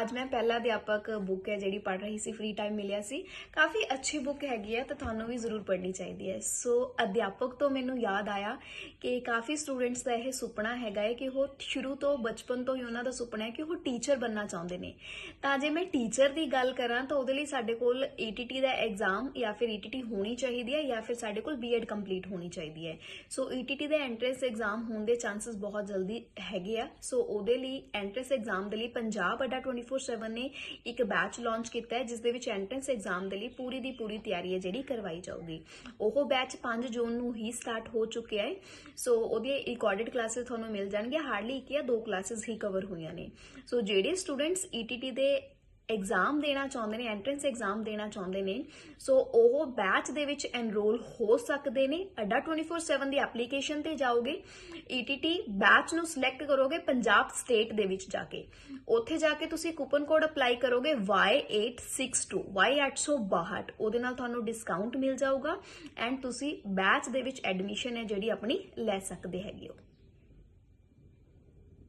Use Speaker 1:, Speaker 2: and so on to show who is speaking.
Speaker 1: ਅੱਜ ਮੈਂ ਪਹਿਲਾ ਅਧਿਆਪਕ ਬੁੱਕ ਹੈ ਜਿਹੜੀ ਪੜ੍ਹ ਰਹੀ ਸੀ ਫ੍ਰੀ ਟਾਈਮ ਮਿਲਿਆ ਸੀ। ਕਾਫੀ ਅੱਛੀ ਬੁੱਕ ਹੈਗੀ ਹੈ, ਤਾਂ ਤੁਹਾਨੂੰ ਵੀ ਜ਼ਰੂਰ ਪੜ੍ਹਨੀ ਚਾਹੀਦੀ ਹੈ। ਸੋ ਅਧਿਆਪਕ ਤੋਂ ਮੈਨੂੰ ਯਾਦ ਆਇਆ ਕਿ ਕਾਫੀ ਸਟੂਡੈਂਟਸ ਦਾ ਇਹ ਸੁਪਨਾ ਹੈਗਾ ਹੈ ਕਿ ਉਹ ਸ਼ੁਰੂ ਤੋਂ ਬਚਪਨ ਤੋਂ ਹੀ ਉਹਨਾਂ ਦਾ ਸੁਪਨਾ ਹੈ ਕਿ ਉਹ ਟੀਚਰ ਬਣਨਾ ਚਾਹੁੰਦੇ ਨੇ। ਤਾਂ ਜੇ ਮੈਂ ਟੀਚਰ ਦੀ ਗੱਲ ਕਰਾਂ, ਤਾਂ ਉਹਦੇ ਲਈ ਸਾਡੇ ਕੋਲ ETT ਦਾ ਐਗਜ਼ਾਮ ਜਾਂ ਫਿਰ ETT ਹੋਣੀ ਚਾਹੀਦੀ ਹੈ ਜਾਂ ਫਿਰ ਸਾਡੇ ਕੋਲ B.Ed ਕੰਪਲੀਟ ਹੋਣੀ ਚਾਹੀਦੀ ਹੈ। ਸੋ ETT ਦਾ ਐਂਟਰੈਂਸ ਐਗਜ਼ਾਮ ਹੋਣ ਦੇ ਚਾਂਸਸ ਬਹੁਤ ਜਲਦੀ ਹੈਗੇ ਆ। ਸੋ ਉਹਦੇ ਲਈ ਐਂਟਰੈਂਸ ਐਗਜ਼ਾਮ ਦੇ ਲਈ ਪੰਜਾਬ ਅੱਡਾ 24/7 ਨੇ ਇੱਕ ਬੈਚ ਲਾਂਚ ਕੀਤਾ ਹੈ ਜਿਸ ਦੇ ਵਿੱਚ ਐਂਟਰੈਂਸ ਐਗਜ਼ਾਮ ਦੇ ਲਈ ਪੂਰੀ ਦੀ ਪੂਰੀ ਤਿਆਰੀ ਹੈ, ਜਿਹੜੀ ਕਰਵਾਈ ਜਾਊਗੀ। ਉਹ ਬੈਚ 5 ਜੂਨ ਨੂੰ ਹੀ ਸਟਾਰਟ ਹੋ ਚੁੱਕਿਆ ਹੈ। ਸੋ ਉਹਦੀਆਂ ਰਿਕਾਰਡਡ ਕਲਾਸਿਸ ਤੁਹਾਨੂੰ ਮਿਲ ਜਾਣਗੀਆਂ। ਹਾਰਡਲੀ ਇੱਕ ਜਾਂ ਦੋ ਕਲਾਸਿਸ ਹੀ ਕਵਰ ਹੋਈਆਂ ਨੇ। ਸੋ ਜਿਹੜੇ ਸਟੂਡੈਂਟਸ ETT ਦੇ ਐਗਜ਼ਾਮ ਦੇਣਾ ਚਾਹੁੰਦੇ ਨੇ ਐਂਟਰੈਂਸ ਐਗਜ਼ਾਮ ਦੇਣਾ ਚਾਹੁੰਦੇ ਨੇ ਸੋ ਉਹ ਬੈਚ ਦੇ ਵਿੱਚ ਐਨਰੋਲ ਹੋ ਸਕਦੇ ਨੇ। ਅੱਡਾ 24/7 ਦੀ ਐਪਲੀਕੇਸ਼ਨ ਤੇ ਜਾਓਗੇ ETT ਬੈਚ ਨੂੰ ਸਿਲੈਕਟ ਕਰੋਗੇ ਪੰਜਾਬ ਸਟੇਟ ਦੇ ਵਿੱਚ ਜਾ ਕੇ। ਉੱਥੇ ਜਾ ਕੇ ਤੁਸੀਂ ਕੂਪਨ ਕੋਡ ਅਪਲਾਈ ਕਰੋਗੇ Y862 Y862 ਉਹਦੇ ਨਾਲ ਤੁਹਾਨੂੰ ਡਿਸਕਾਊਂਟ ਮਿਲ ਜਾਊਗਾ ਐਂਡ ਤੁਸੀਂ ਬੈਚ ਦੇ ਵਿੱਚ ਐਡਮਿਸ਼ਨ ਹੈ ਜਿਹੜੀ ਆਪਣੀ ਲੈ ਸਕਦੇ ਹੈਗੇ ਹੋ।